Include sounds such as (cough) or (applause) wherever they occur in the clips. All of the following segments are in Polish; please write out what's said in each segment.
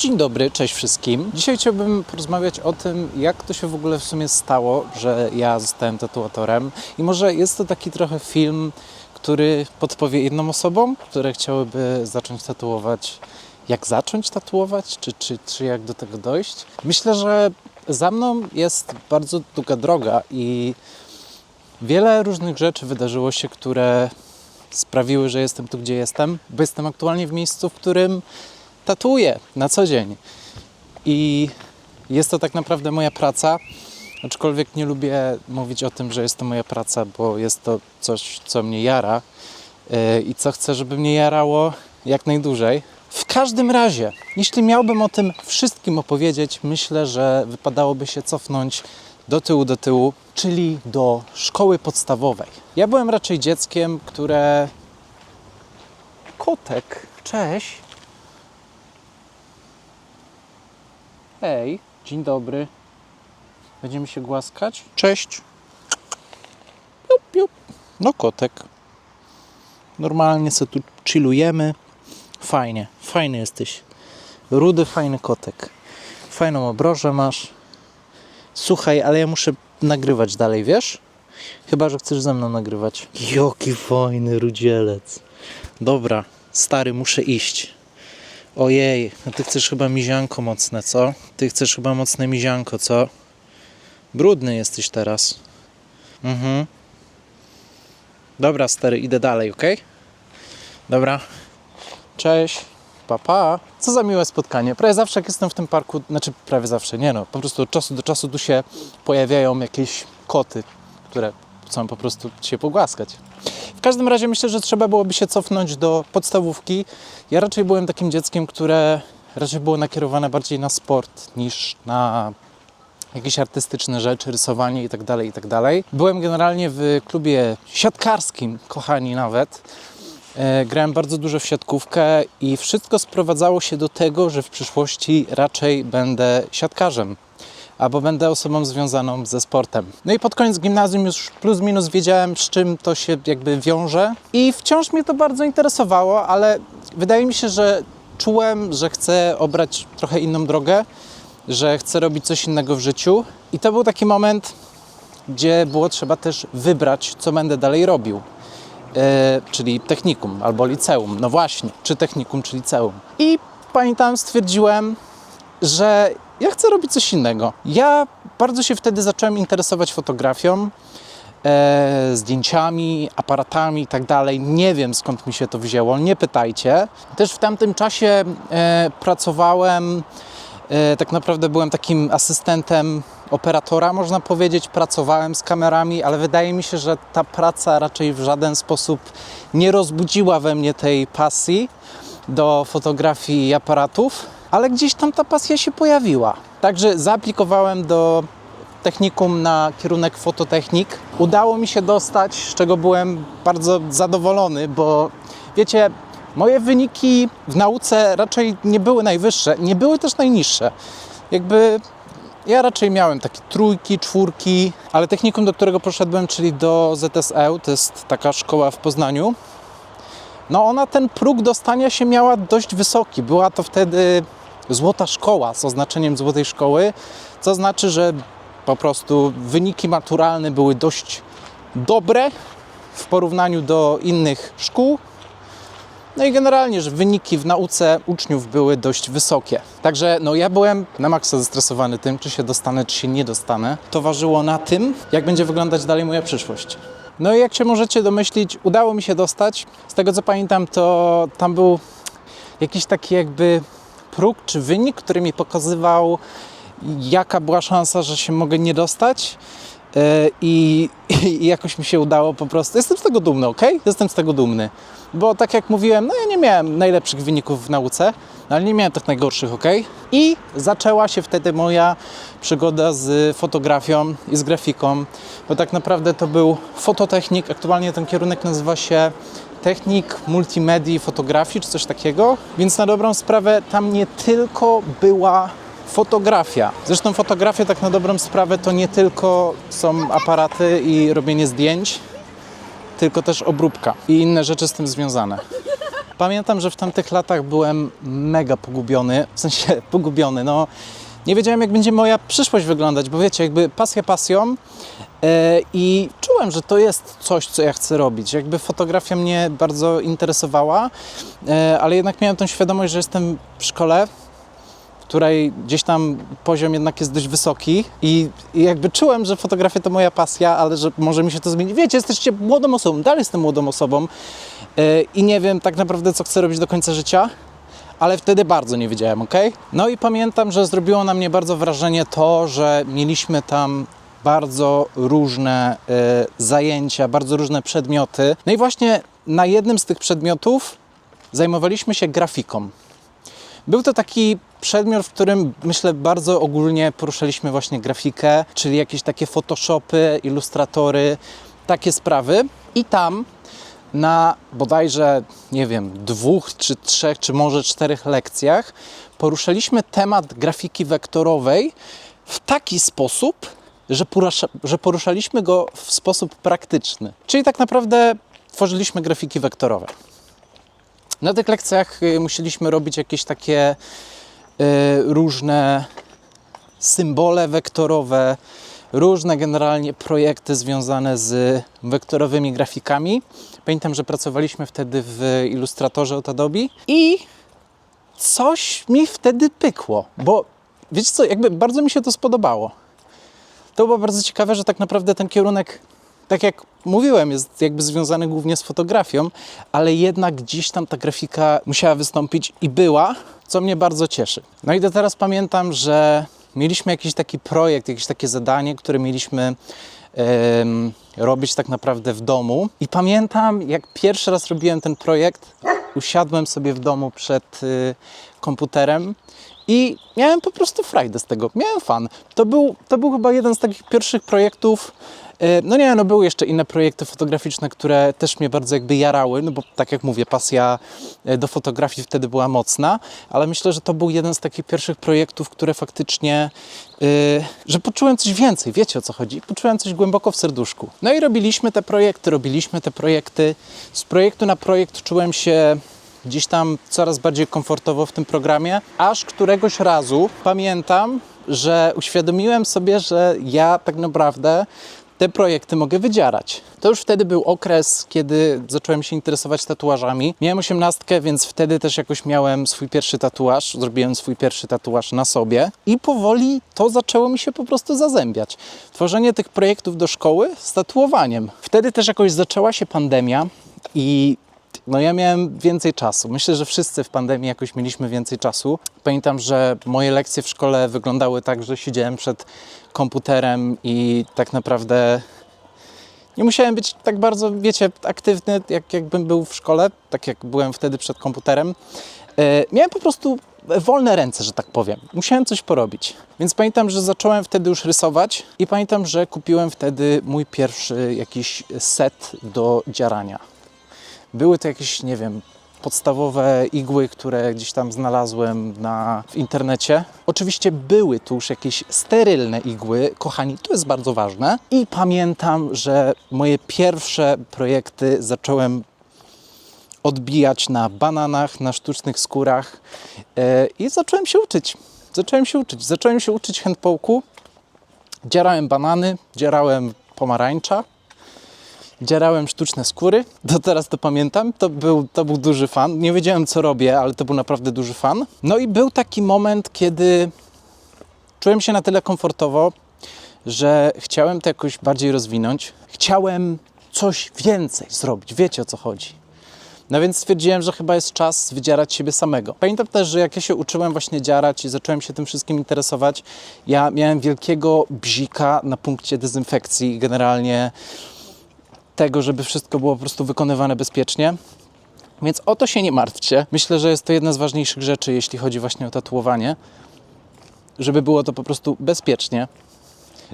dzień dobry, cześć wszystkim. Dzisiaj chciałbym porozmawiać o tym, jak to się w ogóle w sumie stało, że ja zostałem tatuatorem. I może jest to taki trochę film, który podpowie innym osobom, które chciałyby zacząć tatuować, jak zacząć tatuować, czy, czy, czy jak do tego dojść. Myślę, że za mną jest bardzo długa droga i wiele różnych rzeczy wydarzyło się, które sprawiły, że jestem tu, gdzie jestem, bo jestem aktualnie w miejscu, w którym tatuję na co dzień. I jest to tak naprawdę moja praca, aczkolwiek nie lubię mówić o tym, że jest to moja praca, bo jest to coś, co mnie jara yy, i co chcę, żeby mnie jarało jak najdłużej. W każdym razie, jeśli miałbym o tym wszystkim opowiedzieć, myślę, że wypadałoby się cofnąć do tyłu, do tyłu, czyli do szkoły podstawowej. Ja byłem raczej dzieckiem, które. Kotek, cześć. Hej, dzień dobry. Będziemy się głaskać? Cześć. Piup, piup. No kotek. Normalnie sobie tu chillujemy. Fajnie, fajny jesteś. Rudy, fajny kotek. Fajną obrożę masz. Słuchaj, ale ja muszę nagrywać dalej, wiesz? Chyba, że chcesz ze mną nagrywać. Jaki fajny rudzielec. Dobra, stary, muszę iść. Ojej, a ty chcesz chyba mizianko mocne, co? Ty chcesz chyba mocne mizianko, co? Brudny jesteś teraz. Mhm. Dobra, stary, idę dalej, ok? Dobra. Cześć. Papa. Co za miłe spotkanie. Prawie zawsze jak jestem w tym parku, znaczy prawie zawsze, nie no, po prostu od czasu do czasu tu się pojawiają jakieś koty, które chcą po prostu się pogłaskać. W każdym razie myślę, że trzeba byłoby się cofnąć do podstawówki. Ja raczej byłem takim dzieckiem, które raczej było nakierowane bardziej na sport niż na jakieś artystyczne rzeczy, rysowanie itd., itd. Byłem generalnie w klubie siatkarskim, kochani nawet. E, grałem bardzo dużo w siatkówkę i wszystko sprowadzało się do tego, że w przyszłości raczej będę siatkarzem albo będę osobą związaną ze sportem. No i pod koniec gimnazjum już plus minus wiedziałem, z czym to się jakby wiąże i wciąż mnie to bardzo interesowało, ale wydaje mi się, że czułem, że chcę obrać trochę inną drogę, że chcę robić coś innego w życiu i to był taki moment, gdzie było trzeba też wybrać, co będę dalej robił. E, czyli technikum albo liceum. No właśnie, czy technikum, czy liceum. I pamiętam, stwierdziłem, że ja chcę robić coś innego. Ja bardzo się wtedy zacząłem interesować fotografią, e, zdjęciami, aparatami i tak dalej. Nie wiem skąd mi się to wzięło, nie pytajcie. Też w tamtym czasie e, pracowałem, e, tak naprawdę byłem takim asystentem operatora, można powiedzieć. Pracowałem z kamerami, ale wydaje mi się, że ta praca raczej w żaden sposób nie rozbudziła we mnie tej pasji do fotografii i aparatów, ale gdzieś tam ta pasja się pojawiła. Także zaaplikowałem do technikum na kierunek fototechnik. Udało mi się dostać, z czego byłem bardzo zadowolony, bo wiecie, moje wyniki w nauce raczej nie były najwyższe, nie były też najniższe. Jakby ja raczej miałem takie trójki, czwórki, ale technikum, do którego poszedłem, czyli do ZSE, to jest taka szkoła w Poznaniu, no ona ten próg dostania się miała dość wysoki. Była to wtedy złota szkoła z oznaczeniem złotej szkoły, co znaczy, że po prostu wyniki maturalne były dość dobre w porównaniu do innych szkół. No i generalnie, że wyniki w nauce uczniów były dość wysokie. Także no ja byłem na maksa zestresowany tym, czy się dostanę, czy się nie dostanę. To ważyło na tym, jak będzie wyglądać dalej moja przyszłość. No i jak się możecie domyślić, udało mi się dostać. Z tego co pamiętam, to tam był jakiś taki jakby próg czy wynik, który mi pokazywał, jaka była szansa, że się mogę nie dostać. Yy, I, I jakoś mi się udało po prostu. Jestem z tego dumny, ok? Jestem z tego dumny. Bo tak jak mówiłem, no ja nie miałem najlepszych wyników w nauce, no ale nie miałem tych najgorszych, ok? I zaczęła się wtedy moja przygoda z fotografią i z grafiką, bo tak naprawdę to był fototechnik. Aktualnie ten kierunek nazywa się technik multimedii fotografii, czy coś takiego. Więc na dobrą sprawę tam nie tylko była fotografia. Zresztą fotografia tak na dobrą sprawę to nie tylko są aparaty i robienie zdjęć, tylko też obróbka i inne rzeczy z tym związane. Pamiętam, że w tamtych latach byłem mega pogubiony, w sensie pogubiony, no nie wiedziałem jak będzie moja przyszłość wyglądać, bo wiecie, jakby pasja pasją e, i czułem, że to jest coś, co ja chcę robić. Jakby fotografia mnie bardzo interesowała, e, ale jednak miałem tą świadomość, że jestem w szkole, w której gdzieś tam poziom jednak jest dość wysoki i, jakby czułem, że fotografia to moja pasja, ale że może mi się to zmienić. Wiecie, jesteście młodą osobą, dalej jestem młodą osobą e, i nie wiem tak naprawdę, co chcę robić do końca życia, ale wtedy bardzo nie wiedziałem, ok? No i pamiętam, że zrobiło na mnie bardzo wrażenie to, że mieliśmy tam bardzo różne e, zajęcia, bardzo różne przedmioty. No i właśnie na jednym z tych przedmiotów zajmowaliśmy się grafiką. Był to taki przedmiot, w którym myślę bardzo ogólnie poruszaliśmy właśnie grafikę, czyli jakieś takie Photoshopy, ilustratory, takie sprawy. I tam na bodajże, nie wiem, dwóch, czy trzech, czy może czterech lekcjach poruszaliśmy temat grafiki wektorowej w taki sposób, że, porusza, że poruszaliśmy go w sposób praktyczny. Czyli tak naprawdę tworzyliśmy grafiki wektorowe. Na tych lekcjach y, musieliśmy robić jakieś takie y, różne symbole wektorowe, różne generalnie projekty związane z wektorowymi grafikami. Pamiętam, że pracowaliśmy wtedy w Illustratorze od Adobe i coś mi wtedy pykło, bo wiecie co, jakby bardzo mi się to spodobało. To było bardzo ciekawe, że tak naprawdę ten kierunek, tak jak mówiłem, jest jakby związany głównie z fotografią, ale jednak gdzieś tam ta grafika musiała wystąpić i była, co mnie bardzo cieszy. No i do teraz pamiętam, że mieliśmy jakiś taki projekt, jakieś takie zadanie, które mieliśmy robić tak naprawdę w domu. I pamiętam, jak pierwszy raz robiłem ten projekt, usiadłem sobie w domu przed y, komputerem i miałem po prostu frajdę z tego. Miałem fan. To był, to był chyba jeden z takich pierwszych projektów. e, No nie, no były jeszcze inne projekty fotograficzne, które też mnie bardzo jakby jarały, no bo tak jak mówię, pasja e, do fotografii wtedy była mocna, ale myślę, że to był jeden z takich pierwszych projektów, które faktycznie, e, że poczułem coś więcej, wiecie o co chodzi, poczułem coś głęboko w serduszku. No i robiliśmy te projekty, robiliśmy te projekty. Z projektu na projekt czułem się gdzieś tam coraz bardziej komfortowo w tym programie, aż któregoś razu pamiętam, że uświadomiłem sobie, że ja tak naprawdę te projekty mogę wydzierać. To już wtedy był okres, kiedy zacząłem się interesować tatuażami. Miałem osiemnastkę, więc wtedy też jakoś miałem swój pierwszy tatuaż, zrobiłem swój pierwszy tatuaż na sobie i powoli to zaczęło mi się po prostu zazębiać. Tworzenie tych projektów do szkoły z tatuowaniem. Wtedy też jakoś zaczęła się pandemia i no ja miałem więcej czasu. Myślę, że wszyscy w pandemii jakoś mieliśmy więcej czasu. Pamiętam, że moje lekcje w szkole wyglądały tak, że siedziałem przed komputerem i tak naprawdę nie musiałem być tak bardzo, wiecie, aktywny, jak, jakbym był w szkole, tak jak byłem wtedy przed komputerem. E, miałem po prostu wolne ręce, że tak powiem. Musiałem coś porobić. Więc pamiętam, że zacząłem wtedy już rysować i pamiętam, że kupiłem wtedy mój pierwszy jakiś set do dzierania. Były to jakieś, nie wiem, podstawowe igły, które gdzieś tam znalazłem na, w internecie. Oczywiście były tu już jakieś sterylne igły, kochani, to jest bardzo ważne. I pamiętam, że moje pierwsze projekty zacząłem odbijać na bananach, na sztucznych skórach e, i zacząłem się uczyć. Zacząłem się uczyć. Zacząłem się uczyć handpołku. Dzierałem banany, dzierałem pomarańcza, dzierałem sztuczne skóry. Do teraz to pamiętam. To był, to był duży fan. Nie wiedziałem, co robię, ale to był naprawdę duży fan. No i był taki moment, kiedy czułem się na tyle komfortowo, że chciałem to jakoś bardziej rozwinąć. Chciałem coś więcej zrobić. Wiecie o co chodzi. No więc stwierdziłem, że chyba jest czas wydzierać siebie samego. Pamiętam też, że jak ja się uczyłem właśnie dzierać i zacząłem się tym wszystkim interesować, ja miałem wielkiego bzika na punkcie dezynfekcji generalnie tego, żeby wszystko było po prostu wykonywane bezpiecznie. Więc o to się nie martwcie. Myślę, że jest to jedna z ważniejszych rzeczy, jeśli chodzi właśnie o tatuowanie, żeby było to po prostu bezpiecznie,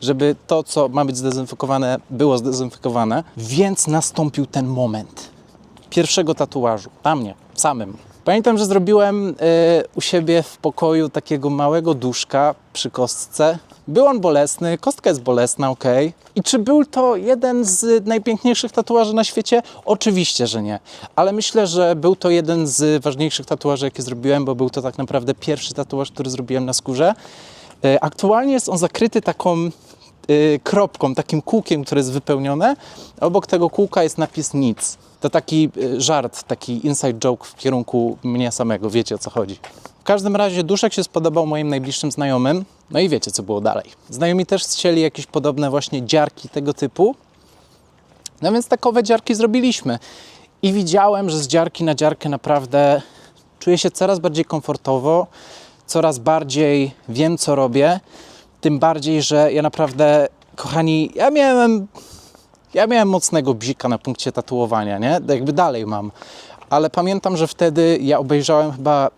żeby to, co ma być zdezynfekowane, było zdezynfekowane. Więc nastąpił ten moment pierwszego tatuażu na mnie samym. Pamiętam, że zrobiłem e, u siebie w pokoju takiego małego duszka przy kostce. Był on bolesny, kostka jest bolesna, ok. I czy był to jeden z najpiękniejszych tatuaży na świecie? Oczywiście, że nie. Ale myślę, że był to jeden z ważniejszych tatuaży, jakie zrobiłem, bo był to tak naprawdę pierwszy tatuaż, który zrobiłem na skórze. E, Aktualnie jest on zakryty taką y, kropką, takim kółkiem, które jest wypełnione. Obok tego kółka jest napis nic. To taki y, żart, taki inside joke w kierunku mnie samego, wiecie o co chodzi. W każdym razie duszek się spodobał moim najbliższym znajomym, no i wiecie co było dalej. Znajomi też chcieli jakieś podobne właśnie dziarki tego typu, no więc takowe dziarki zrobiliśmy. I widziałem, że z dziarki na dziarkę naprawdę czuję się coraz bardziej komfortowo, coraz bardziej wiem, co robię. Tym bardziej, że ja naprawdę, kochani, ja miałem, ja miałem mocnego bzika na punkcie tatuowania, nie? Jakby dalej mam. Ale pamiętam, że wtedy ja obejrzałem chyba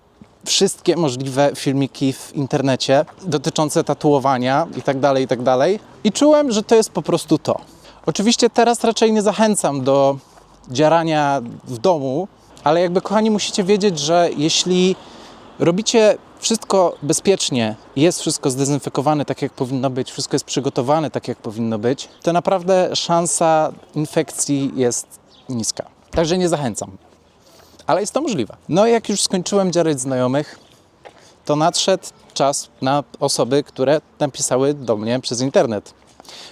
wszystkie możliwe filmiki w internecie dotyczące tatuowania i tak dalej, i tak dalej. I czułem, że to jest po prostu to. Oczywiście teraz raczej nie zachęcam do dziarania w domu, ale jakby kochani musicie wiedzieć, że jeśli robicie wszystko bezpiecznie, jest wszystko zdezynfekowane tak jak powinno być, wszystko jest przygotowane tak jak powinno być, to naprawdę szansa infekcji jest niska. Także nie zachęcam. Ale jest to możliwe. No i jak już skończyłem dziarać znajomych, to nadszedł czas na osoby, które napisały do mnie przez internet.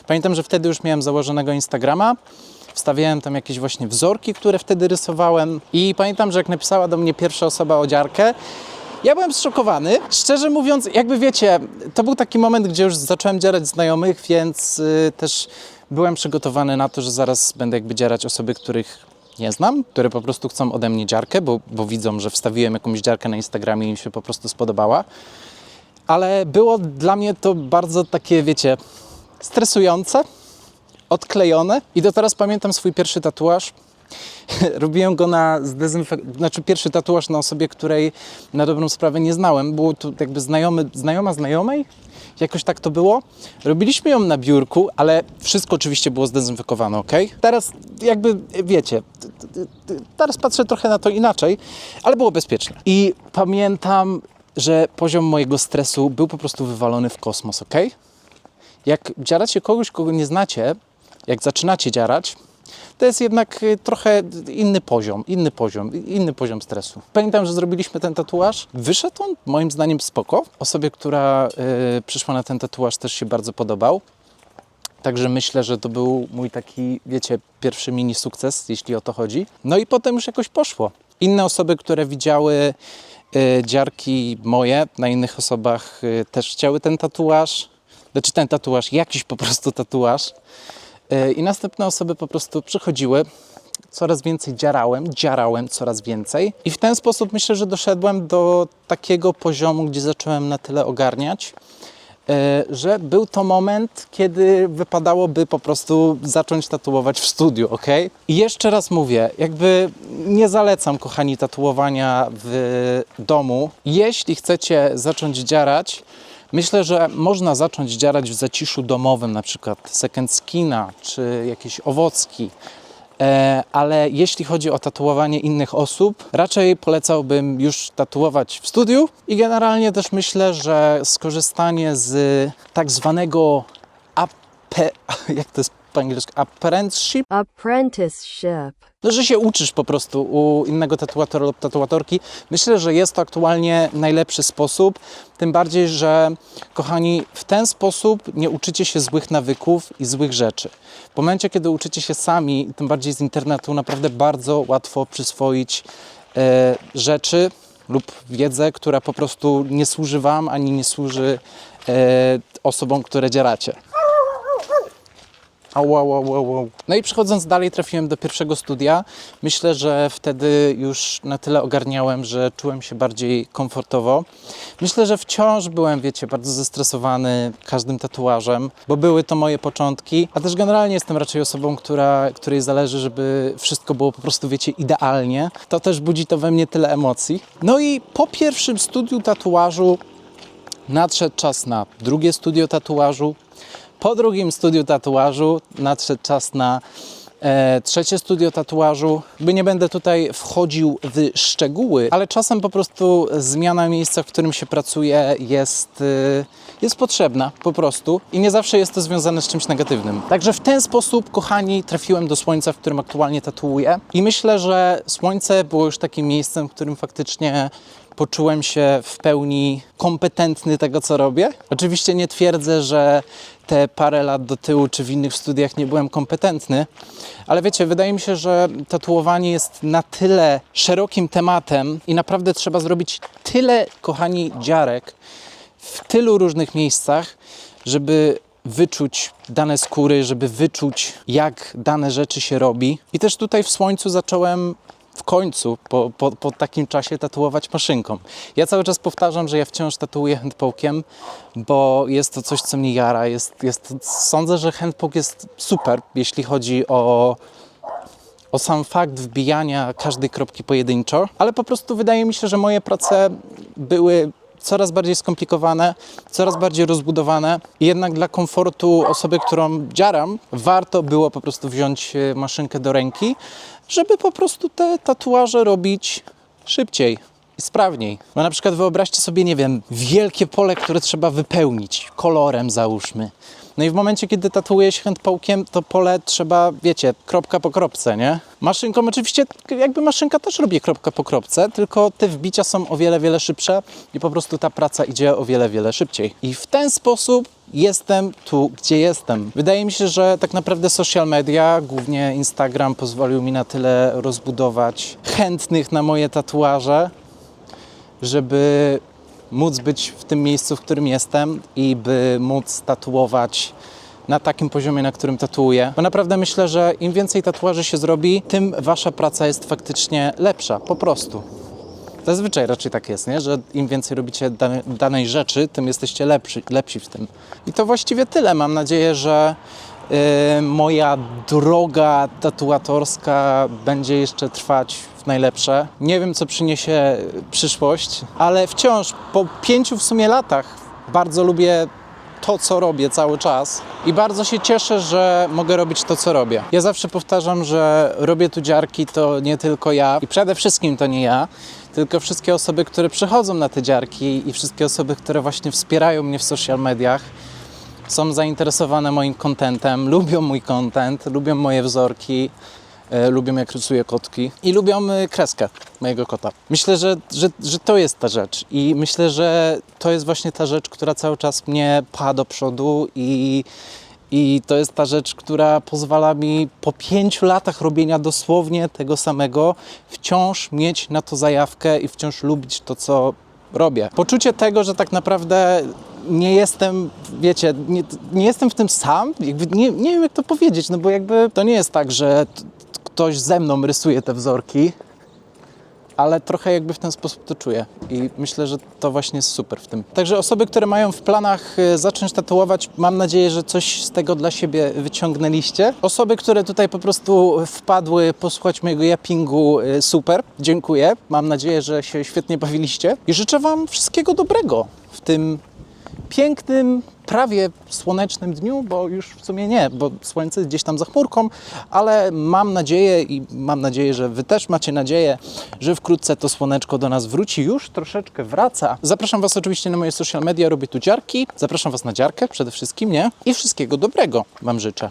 Pamiętam, że wtedy już miałem założonego Instagrama, wstawiałem tam jakieś właśnie wzorki, które wtedy rysowałem i pamiętam, że jak napisała do mnie pierwsza osoba o dziarkę, ja byłem zszokowany. Szczerze mówiąc, jakby wiecie, to był taki moment, gdzie już zacząłem dzierać znajomych, więc y, też byłem przygotowany na to, że zaraz będę jakby dzierać osoby, których nie znam, które po prostu chcą ode mnie dziarkę, bo, bo widzą, że wstawiłem jakąś dziarkę na Instagramie i im się po prostu spodobała. Ale było dla mnie to bardzo takie, wiecie, stresujące, odklejone. I do teraz pamiętam swój pierwszy tatuaż. (laughs) Robiłem go na zdezynfek... Znaczy pierwszy tatuaż na osobie, której na dobrą sprawę nie znałem. Było to jakby znajomy, znajoma znajomej. Jakoś tak to było. Robiliśmy ją na biurku, ale wszystko oczywiście było zdezynfekowane, ok? Teraz jakby wiecie, teraz patrzę trochę na to inaczej, ale było bezpiecznie. I pamiętam, że poziom mojego stresu był po prostu wywalony w kosmos, ok? Jak dziaracie kogoś, kogo nie znacie, jak zaczynacie dziarać, to jest jednak y, trochę inny poziom, inny poziom, inny poziom stresu. Pamiętam, że zrobiliśmy ten tatuaż. Wyszedł on moim zdaniem spoko. Osobie, która y, przyszła na ten tatuaż też się bardzo podobał. Także myślę, że to był mój taki, wiecie, pierwszy mini sukces, jeśli o to chodzi. No i potem już jakoś poszło. Inne osoby, które widziały y, dziarki moje na innych osobach, y, też chciały ten tatuaż. Znaczy ten tatuaż, jakiś po prostu tatuaż. Y, I następne osoby po prostu przychodziły. Coraz więcej dziarałem, dziarałem coraz więcej. I w ten sposób myślę, że doszedłem do takiego poziomu, gdzie zacząłem na tyle ogarniać, e, że był to moment, kiedy wypadałoby po prostu zacząć tatuować w studiu, ok? I jeszcze raz mówię, jakby nie zalecam, kochani, tatuowania w domu. Jeśli chcecie zacząć dziarać, myślę, że można zacząć dziarać w zaciszu domowym, na przykład second skina czy jakieś owocki. E, ale jeśli chodzi o tatuowanie innych osób, raczej polecałbym już tatuować w studiu i generalnie też myślę, że skorzystanie z tak zwanego appe, (laughs) jak to jest po angielsku, apprenticeship, Apprenticeship. No, że się uczysz po prostu u innego tatuatora lub tatuatorki. Myślę, że jest to aktualnie najlepszy sposób. Tym bardziej, że kochani, w ten sposób nie uczycie się złych nawyków i złych rzeczy. W momencie, kiedy uczycie się sami, tym bardziej z internetu, naprawdę bardzo łatwo przyswoić e, rzeczy lub wiedzę, która po prostu nie służy Wam ani nie służy e, osobom, które dzieracie. Au, au, au, au. No i przechodząc dalej, trafiłem do pierwszego studia. Myślę, że wtedy już na tyle ogarniałem, że czułem się bardziej komfortowo. Myślę, że wciąż byłem, wiecie, bardzo zestresowany każdym tatuażem, bo były to moje początki, a też generalnie jestem raczej osobą, która, której zależy, żeby wszystko było po prostu, wiecie, idealnie. To też budzi to we mnie tyle emocji. No i po pierwszym studiu tatuażu nadszedł czas na drugie studio tatuażu. Po drugim studiu tatuażu nadszedł czas na E, trzecie studio tatuażu. By nie będę tutaj wchodził w szczegóły, ale czasem po prostu zmiana miejsca, w którym się pracuje jest, y, jest potrzebna po prostu i nie zawsze jest to związane z czymś negatywnym. Także w ten sposób, kochani, trafiłem do słońca, w którym aktualnie tatuuję i myślę, że słońce było już takim miejscem, w którym faktycznie poczułem się w pełni kompetentny tego, co robię. Oczywiście nie twierdzę, że te parę lat do tyłu czy w innych studiach nie byłem kompetentny, ale wiecie, wydaje mi się, że tatuowanie jest na tyle szerokim tematem i naprawdę trzeba zrobić tyle, kochani, dziarek w tylu różnych miejscach, żeby wyczuć dane skóry, żeby wyczuć, jak dane rzeczy się robi. I też tutaj w słońcu zacząłem w końcu, po, po, po takim czasie, tatuować maszynką. Ja cały czas powtarzam, że ja wciąż tatuuję handpokiem, bo jest to coś, co mnie jara. Jest, jest, sądzę, że handpoke jest super, jeśli chodzi o o sam fakt wbijania każdej kropki pojedynczo, ale po prostu wydaje mi się, że moje prace były coraz bardziej skomplikowane, coraz bardziej rozbudowane jednak dla komfortu osoby, którą dziaram, warto było po prostu wziąć e, maszynkę do ręki, żeby po prostu te tatuaże robić szybciej i sprawniej. No na przykład wyobraźcie sobie, nie wiem, wielkie pole, które trzeba wypełnić kolorem załóżmy. No i w momencie, kiedy tatuuje się handpokiem, to pole trzeba, wiecie, kropka po kropce, nie? Maszynką oczywiście, jakby maszynka też robi kropka po kropce, tylko te wbicia są o wiele, wiele szybsze i po prostu ta praca idzie o wiele, wiele szybciej. I w ten sposób jestem tu, gdzie jestem. Wydaje mi się, że tak naprawdę social media, głównie Instagram, pozwolił mi na tyle rozbudować chętnych na moje tatuaże, żeby móc być w tym miejscu, w którym jestem i by móc tatuować na takim poziomie, na którym tatuuję. Bo naprawdę myślę, że im więcej tatuaży się zrobi, tym wasza praca jest faktycznie lepsza, po prostu. Zazwyczaj raczej tak jest, nie? że im więcej robicie dane, danej rzeczy, tym jesteście lepsi, lepsi w tym. I to właściwie tyle. Mam nadzieję, że yy, moja droga tatuatorska będzie jeszcze trwać najlepsze. Nie wiem, co przyniesie przyszłość, ale wciąż po pięciu w sumie latach bardzo lubię to, co robię cały czas i bardzo się cieszę, że mogę robić to, co robię. Ja zawsze powtarzam, że robię tu dziarki to nie tylko ja i przede wszystkim to nie ja, tylko wszystkie osoby, które przychodzą na te dziarki i wszystkie osoby, które właśnie wspierają mnie w social mediach, są zainteresowane moim kontentem, lubią mój content, lubią moje wzorki, e, lubią jak rysuję kotki i lubią e, kreskę mojego kota. Myślę, że, że, że to jest ta rzecz i myślę, że to jest właśnie ta rzecz, która cały czas mnie pcha do przodu i, i to jest ta rzecz, która pozwala mi po pięciu latach robienia dosłownie tego samego wciąż mieć na to zajawkę i wciąż lubić to, co robię. Poczucie tego, że tak naprawdę nie jestem, wiecie, nie, nie jestem w tym sam, jakby nie, nie wiem jak to powiedzieć, no bo jakby to nie jest tak, że ktoś ze mną rysuje te wzorki, ale trochę jakby w ten sposób to czuję i myślę, że to właśnie jest super w tym. Także osoby, które mają w planach e, zacząć tatuować, mam nadzieję, że coś z tego dla siebie wyciągnęliście. Osoby, które tutaj po prostu wpadły posłuchać mojego japingu, e, super, dziękuję. Mam nadzieję, że się świetnie bawiliście i życzę Wam wszystkiego dobrego w tym pięknym, prawie słonecznym dniu, bo już w sumie nie, bo słońce jest gdzieś tam za chmurką, ale mam nadzieję i mam nadzieję, że Wy też macie nadzieję, że wkrótce to słoneczko do nas wróci, już troszeczkę wraca. Zapraszam Was oczywiście na moje social media, robię tu dziarki, zapraszam Was na dziarkę przede wszystkim, nie? I wszystkiego dobrego Wam życzę.